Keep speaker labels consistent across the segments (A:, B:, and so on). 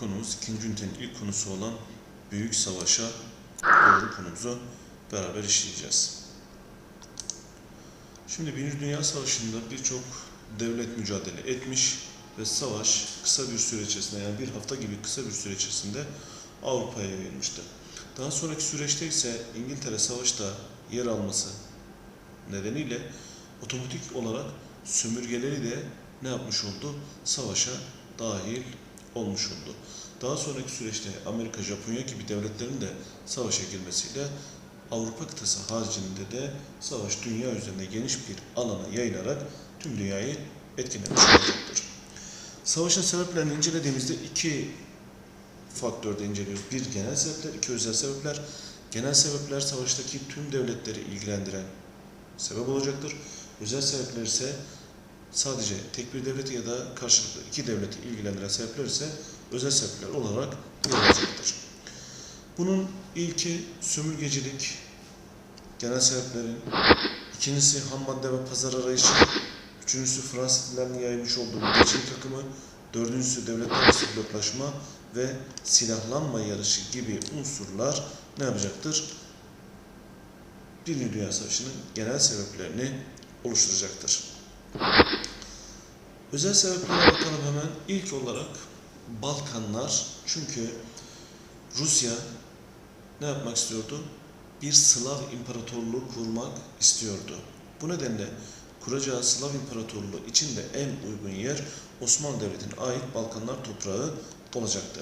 A: konumuz ikinci ünitenin ilk konusu olan Büyük Savaş'a doğru konumuzu beraber işleyeceğiz. Şimdi Birinci Dünya Savaşı'nda birçok devlet mücadele etmiş ve savaş kısa bir süre içerisinde yani bir hafta gibi kısa bir süre içerisinde Avrupa'ya yayılmıştı. Daha sonraki süreçte ise İngiltere savaşta yer alması nedeniyle otomatik olarak sömürgeleri de ne yapmış oldu? Savaşa dahil olmuş oldu. Daha sonraki süreçte Amerika, Japonya gibi devletlerin de savaşa girmesiyle Avrupa kıtası haricinde de savaş dünya üzerinde geniş bir alana yayılarak tüm dünyayı etkilemiş olacaktır. Savaşın sebeplerini incelediğimizde iki faktörde inceliyoruz. Bir genel sebepler, iki özel sebepler. Genel sebepler savaştaki tüm devletleri ilgilendiren sebep olacaktır. Özel sebepler ise sadece tek bir devleti ya da karşılıklı iki devleti ilgilendiren sebepler ise özel sebepler olarak yer alacaktır. Bunun ilki sömürgecilik, genel sebeplerin, ikincisi ham madde ve pazar arayışı, üçüncüsü Fransızların yaymış olduğu geçim takımı, dördüncüsü devletler arası bloklaşma ve silahlanma yarışı gibi unsurlar ne yapacaktır? Birinci Dünya Savaşı'nın genel sebeplerini oluşturacaktır. Özel sebeplere bakalım hemen. İlk olarak Balkanlar. Çünkü Rusya ne yapmak istiyordu? Bir Slav imparatorluğu kurmak istiyordu. Bu nedenle kuracağı Slav imparatorluğu içinde en uygun yer Osmanlı Devleti'ne ait Balkanlar toprağı olacaktı.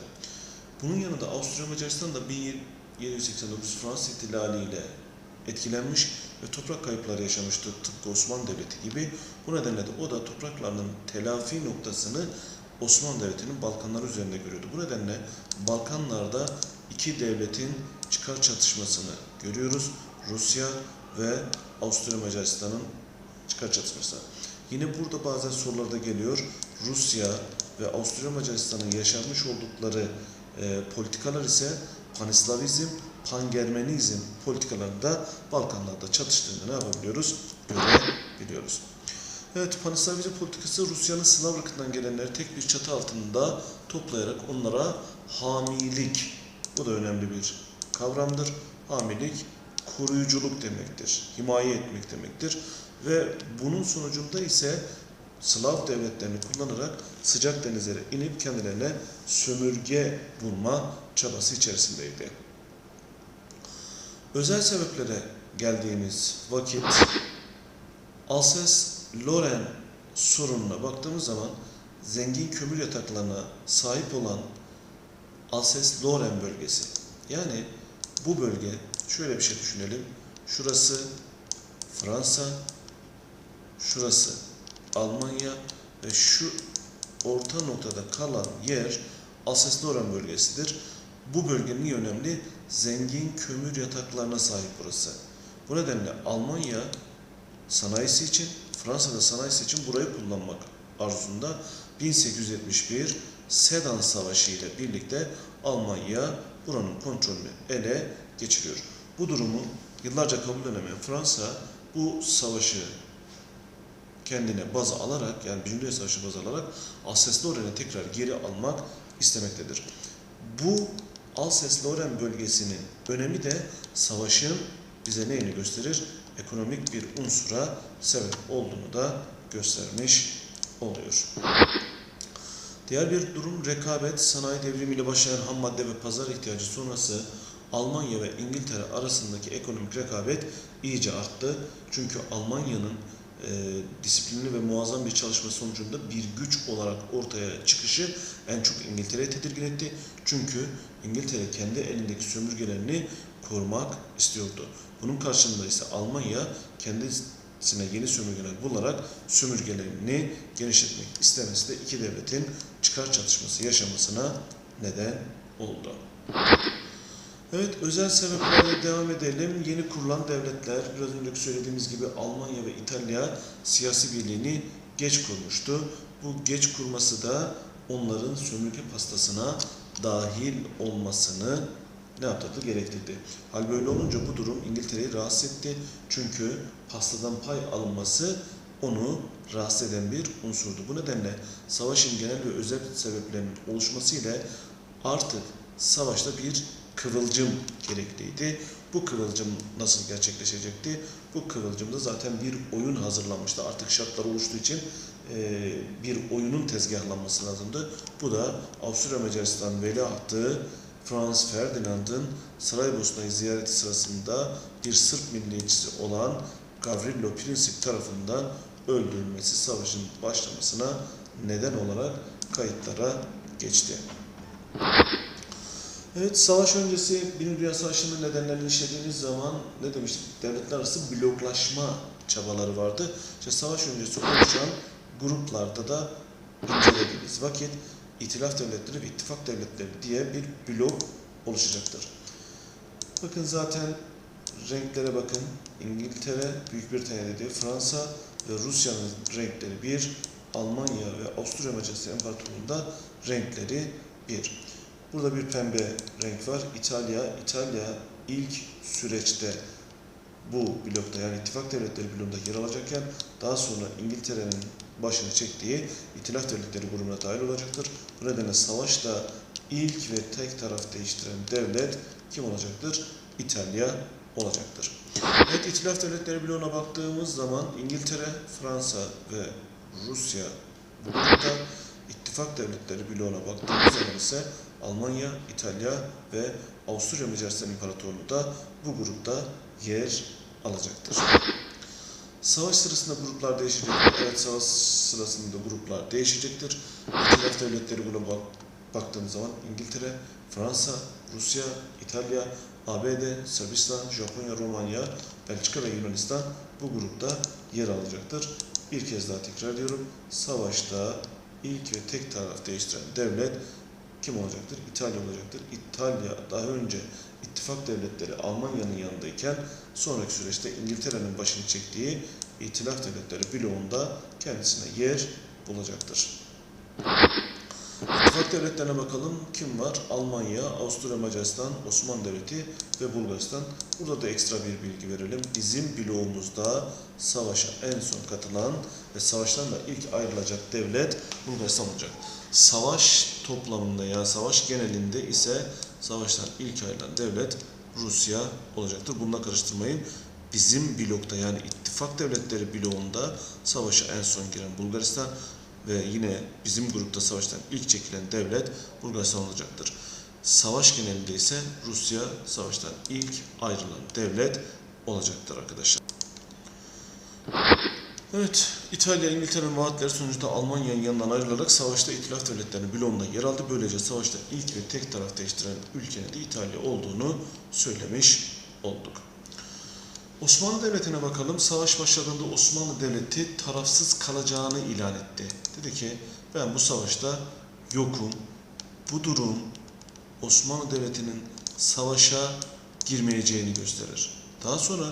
A: Bunun yanında Avusturya Macaristan da 1789 Fransız ihtilali ile etkilenmiş ve toprak kayıpları yaşamıştı tıpkı Osmanlı Devleti gibi. Bu nedenle de o da topraklarının telafi noktasını Osmanlı Devleti'nin Balkanlar üzerinde görüyordu. Bu nedenle Balkanlarda iki devletin çıkar çatışmasını görüyoruz. Rusya ve Avusturya Macaristan'ın çıkar çatışması. Yine burada bazen sorularda geliyor. Rusya ve Avusturya Macaristan'ın yaşanmış oldukları e, politikalar ise panislavizm, pangermenizm politikalarında Balkanlarda çatıştığını ne yapabiliyoruz? Görebiliyoruz. Evet, panislavizm politikası Rusya'nın Slav ırkından gelenleri tek bir çatı altında toplayarak onlara hamilik, bu da önemli bir kavramdır. Hamilik, koruyuculuk demektir, himaye etmek demektir. Ve bunun sonucunda ise Slav devletlerini kullanarak sıcak denizlere inip kendilerine sömürge bulma çabası içerisindeydi. Özel sebeplere geldiğimiz vakit Alsace-Lorraine sorununa baktığımız zaman zengin kömür yataklarına sahip olan Alsace-Lorraine bölgesi. Yani bu bölge şöyle bir şey düşünelim. Şurası Fransa, şurası Almanya ve şu orta noktada kalan yer Alsace-Lorraine bölgesidir. Bu bölge niye önemli? Zengin kömür yataklarına sahip burası. Bu nedenle Almanya sanayisi için, Fransa'da sanayisi için burayı kullanmak arzusunda 1871 Sedan Savaşı ile birlikte Almanya buranın kontrolünü ele geçiriyor. Bu durumu yıllarca kabullenemeyen Fransa bu savaşı kendine baz alarak yani Birinci Dünya Savaşı baz alarak Alsace-Lorraine'i tekrar geri almak istemektedir. Bu Alsace-Lorraine bölgesinin önemi de savaşın bize neyini gösterir? Ekonomik bir unsura sebep olduğunu da göstermiş oluyor. Diğer bir durum rekabet, sanayi devrimiyle başlayan ham madde ve pazar ihtiyacı sonrası Almanya ve İngiltere arasındaki ekonomik rekabet iyice arttı. Çünkü Almanya'nın e, disiplinli ve muazzam bir çalışma sonucunda bir güç olarak ortaya çıkışı en çok İngiltere'yi tedirgin etti. Çünkü İngiltere kendi elindeki sömürgelerini korumak istiyordu. Bunun karşılığında ise Almanya kendisine yeni sömürgeler bularak sömürgelerini genişletmek istemesi de iki devletin çıkar çatışması yaşamasına neden oldu. Evet, özel sebeplerle devam edelim. Yeni kurulan devletler, biraz önceki söylediğimiz gibi Almanya ve İtalya siyasi birliğini geç kurmuştu. Bu geç kurması da onların sömürge pastasına dahil olmasını ne yaptırdı? Gerektirdi. Hal böyle olunca bu durum İngiltere'yi rahatsız etti. Çünkü pastadan pay alınması onu rahatsız eden bir unsurdu. Bu nedenle savaşın genel ve özel sebeplerinin oluşması ile artık savaşta bir kıvılcım gerekliydi. Bu kıvılcım nasıl gerçekleşecekti? Bu kıvılcımda zaten bir oyun hazırlanmıştı. Artık şartlar oluştuğu için e, bir oyunun tezgahlanması lazımdı. Bu da Avusturya Macaristan veliahtı Franz Ferdinand'ın Saraybosna'yı ziyareti sırasında bir Sırp milliyetçisi olan Gavrilo Princip tarafından öldürülmesi savaşın başlamasına neden olarak kayıtlara geçti. Evet, savaş öncesi Birinci Dünya Savaşı'nın nedenlerini işlediğiniz zaman ne demiştik? Devletler arası bloklaşma çabaları vardı. İşte savaş öncesi oluşan gruplarda da incelediğimiz vakit İtilaf Devletleri ve İttifak Devletleri diye bir blok oluşacaktır. Bakın zaten renklere bakın. İngiltere, Büyük Britanya dedi, Fransa ve Rusya'nın renkleri bir, Almanya ve Avusturya Macaristan İmparatorluğu'nda renkleri bir. Burada bir pembe renk var. İtalya, İtalya ilk süreçte bu blokta yani ittifak devletleri bloğunda yer alacakken daha sonra İngiltere'nin başını çektiği İtilaf Devletleri grubuna dahil olacaktır. Bu nedenle savaşta ilk ve tek taraf değiştiren devlet kim olacaktır? İtalya olacaktır. Evet İtilaf Devletleri bloğuna baktığımız zaman İngiltere, Fransa ve Rusya grupta İttifak Devletleri bloğuna baktığımız zaman ise Almanya, İtalya ve Avusturya Macaristan İmparatorluğu da bu grupta yer alacaktır. Savaş sırasında gruplar değişecektir. Evet savaş sırasında gruplar değişecektir. İtilaf devletleri bak baktığımız zaman İngiltere, Fransa, Rusya, İtalya, ABD, Sırbistan, Japonya, Romanya, Belçika ve Yunanistan bu grupta yer alacaktır. Bir kez daha tekrar ediyorum. Savaşta ilk ve tek taraf değiştiren devlet kim olacaktır? İtalya olacaktır. İtalya daha önce ittifak devletleri Almanya'nın yanındayken sonraki süreçte İngiltere'nin başını çektiği İtilaf Devletleri bloğunda kendisine yer bulacaktır. İttifak devletlerine bakalım. Kim var? Almanya, Avusturya Macaristan, Osmanlı Devleti ve Bulgaristan. Burada da ekstra bir bilgi verelim. Bizim bloğumuzda savaşa en son katılan ve savaştan da ilk ayrılacak devlet Bulgaristan olacak. Savaş toplamında yani savaş genelinde ise savaştan ilk ayrılan devlet Rusya olacaktır. Bununla karıştırmayın. Bizim blokta yani ittifak devletleri bloğunda savaşa en son giren Bulgaristan ve yine bizim grupta savaştan ilk çekilen devlet Bulgaristan olacaktır. Savaş genelinde ise Rusya savaştan ilk ayrılan devlet olacaktır arkadaşlar. Evet, İtalya, İngiltere'nin vaatleri sonucunda Almanya'nın yanından ayrılarak savaşta İtilaf Devletleri'nin bloğunda yer aldı. Böylece savaşta ilk ve tek taraf değiştiren ülkenin de İtalya olduğunu söylemiş olduk. Osmanlı Devleti'ne bakalım. Savaş başladığında Osmanlı Devleti tarafsız kalacağını ilan etti. Dedi ki ben bu savaşta yokum. Bu durum Osmanlı Devleti'nin savaşa girmeyeceğini gösterir. Daha sonra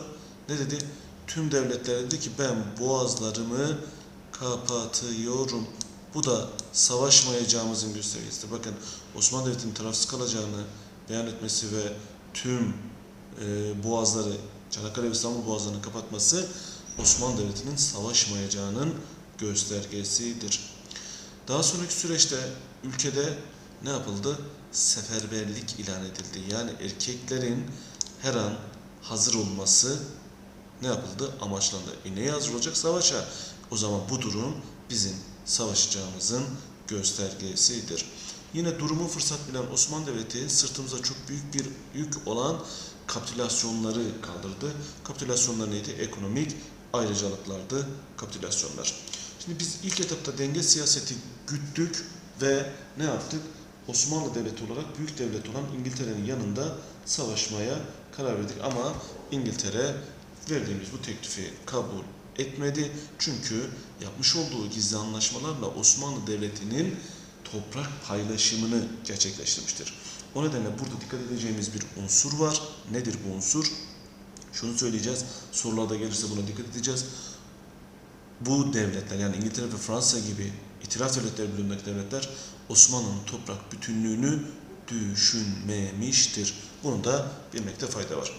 A: ne dedi? Tüm devletler dedi ki ben boğazlarımı kapatıyorum. Bu da savaşmayacağımızın göstergesidir. Bakın Osmanlı Devleti'nin tarafsız kalacağını beyan etmesi ve tüm e, boğazları Çanakkale ve İstanbul boğazlarını kapatması Osmanlı Devleti'nin savaşmayacağının göstergesidir. Daha sonraki süreçte ülkede ne yapıldı? Seferberlik ilan edildi. Yani erkeklerin her an hazır olması ne yapıldı? Amaçlandı. E neye hazır olacak? Savaşa. O zaman bu durum bizim savaşacağımızın göstergesidir. Yine durumu fırsat bilen Osmanlı Devleti sırtımıza çok büyük bir yük olan kapitülasyonları kaldırdı. Kapitülasyonlar neydi? Ekonomik ayrıcalıklardı kapitülasyonlar. Şimdi biz ilk etapta denge siyaseti güttük ve ne yaptık? Osmanlı Devleti olarak büyük devlet olan İngiltere'nin yanında savaşmaya karar verdik. Ama İngiltere verdiğimiz bu teklifi kabul etmedi. Çünkü yapmış olduğu gizli anlaşmalarla Osmanlı Devleti'nin toprak paylaşımını gerçekleştirmiştir. O nedenle burada dikkat edeceğimiz bir unsur var. Nedir bu unsur? Şunu söyleyeceğiz. Sorularda gelirse buna dikkat edeceğiz. Bu devletler yani İngiltere ve Fransa gibi itiraf devletleri bölümündeki devletler Osmanlı'nın toprak bütünlüğünü düşünmemiştir. Bunu da bilmekte fayda var.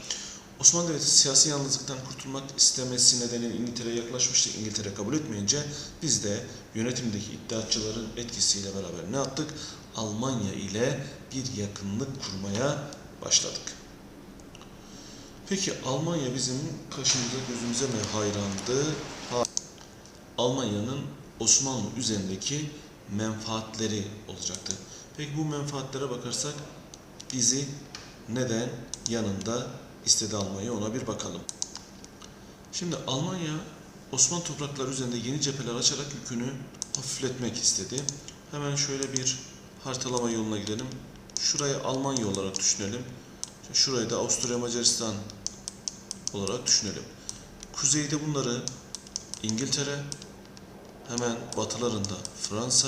A: Osmanlı Devleti siyasi yalnızlıktan kurtulmak istemesi nedeniyle İngiltere'ye yaklaşmıştı. İngiltere kabul etmeyince biz de yönetimdeki iddiatçıların etkisiyle beraber ne yaptık? Almanya ile bir yakınlık kurmaya başladık. Peki Almanya bizim kaşımıza gözümüze mi hayrandı? Ha- Almanya'nın Osmanlı üzerindeki menfaatleri olacaktı. Peki bu menfaatlere bakarsak bizi neden yanında istedi almayı ona bir bakalım. Şimdi Almanya Osmanlı toprakları üzerinde yeni cepheler açarak yükünü hafifletmek istedi. Hemen şöyle bir haritalama yoluna gidelim. Şurayı Almanya olarak düşünelim. Şurayı da Avusturya Macaristan olarak düşünelim. Kuzeyde bunları İngiltere, hemen batılarında Fransa,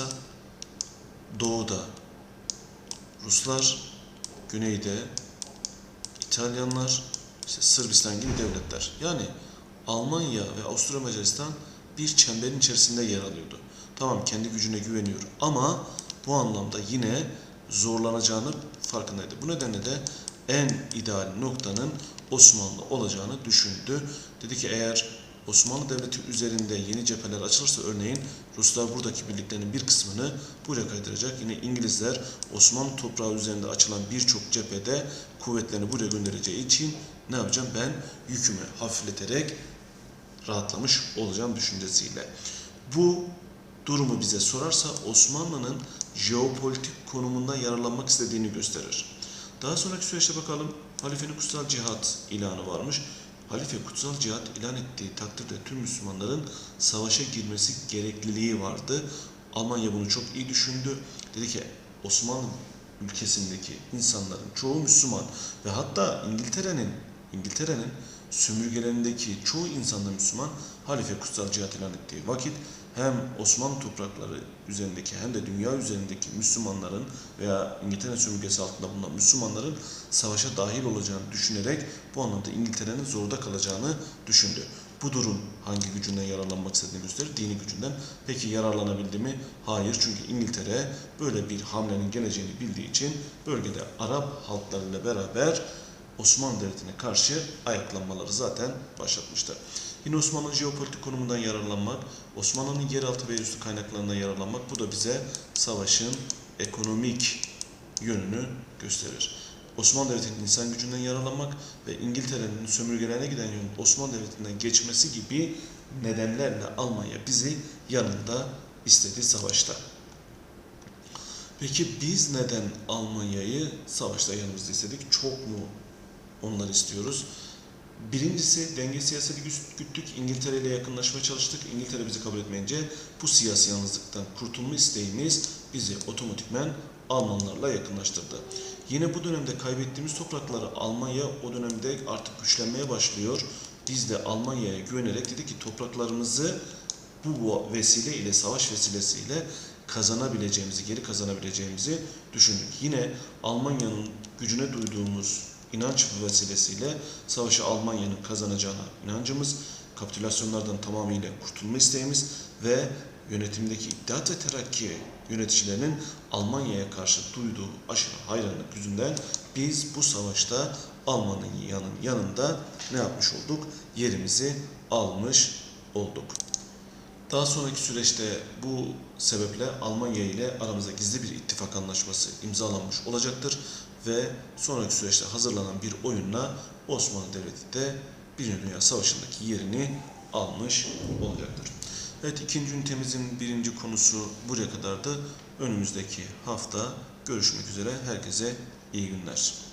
A: doğuda Ruslar, güneyde İtalyanlar, işte Sırbistan gibi devletler. Yani Almanya ve Avusturya Macaristan bir çemberin içerisinde yer alıyordu. Tamam kendi gücüne güveniyor ama bu anlamda yine zorlanacağını farkındaydı. Bu nedenle de en ideal noktanın Osmanlı olacağını düşündü. Dedi ki eğer Osmanlı Devleti üzerinde yeni cepheler açılırsa örneğin Ruslar buradaki birliklerinin bir kısmını buraya kaydıracak. Yine İngilizler Osmanlı toprağı üzerinde açılan birçok cephede kuvvetlerini buraya göndereceği için ne yapacağım? Ben yükümü hafifleterek rahatlamış olacağım düşüncesiyle. Bu durumu bize sorarsa Osmanlı'nın jeopolitik konumundan yararlanmak istediğini gösterir. Daha sonraki süreçte bakalım halifenin kutsal cihat ilanı varmış. Halife kutsal cihat ilan ettiği takdirde tüm Müslümanların savaşa girmesi gerekliliği vardı. Almanya bunu çok iyi düşündü. Dedi ki Osmanlı ülkesindeki insanların çoğu Müslüman ve hatta İngiltere'nin İngiltere'nin sömürgelerindeki çoğu insanda Müslüman halife kutsal cihat ilan ettiği vakit hem Osmanlı toprakları üzerindeki hem de dünya üzerindeki Müslümanların veya İngiltere sömürgesi altında bulunan Müslümanların savaşa dahil olacağını düşünerek bu anlamda İngiltere'nin zorda kalacağını düşündü. Bu durum hangi gücünden yararlanmak istediğini gösterir? Dini gücünden. Peki yararlanabildi mi? Hayır. Çünkü İngiltere böyle bir hamlenin geleceğini bildiği için bölgede Arap halklarıyla beraber Osmanlı Devleti'ne karşı ayaklanmaları zaten başlatmıştı. Yine Osmanlı'nın jeopolitik konumundan yararlanmak, Osmanlı'nın yeraltı ve yerüstü kaynaklarından yararlanmak bu da bize savaşın ekonomik yönünü gösterir. Osmanlı Devleti'nin insan gücünden yararlanmak ve İngiltere'nin sömürgelerine giden yolun Osmanlı Devleti'nden geçmesi gibi nedenlerle Almanya bizi yanında istedi savaşta. Peki biz neden Almanya'yı savaşta yanımızda istedik? Çok mu onlar istiyoruz? Birincisi denge siyaseti güttük. İngiltere ile yakınlaşmaya çalıştık. İngiltere bizi kabul etmeyince bu siyasi yalnızlıktan kurtulma isteğimiz bizi otomatikmen Almanlarla yakınlaştırdı. Yine bu dönemde kaybettiğimiz toprakları Almanya o dönemde artık güçlenmeye başlıyor. Biz de Almanya'ya güvenerek dedik ki topraklarımızı bu vesile ile savaş vesilesiyle kazanabileceğimizi, geri kazanabileceğimizi düşündük. Yine Almanya'nın gücüne duyduğumuz inanç vesilesiyle savaşı Almanya'nın kazanacağına inancımız, kapitülasyonlardan tamamıyla kurtulma isteğimiz ve yönetimdeki İttihat ve Terakki yöneticilerinin Almanya'ya karşı duyduğu aşırı hayranlık yüzünden biz bu savaşta Alman'ın yanın yanında ne yapmış olduk? Yerimizi almış olduk. Daha sonraki süreçte bu sebeple Almanya ile aramızda gizli bir ittifak anlaşması imzalanmış olacaktır ve sonraki süreçte hazırlanan bir oyunla Osmanlı Devleti de Birinci Dünya Savaşı'ndaki yerini almış olacaktır. Evet ikinci ünitemizin birinci konusu buraya kadardı. Önümüzdeki hafta görüşmek üzere. Herkese iyi günler.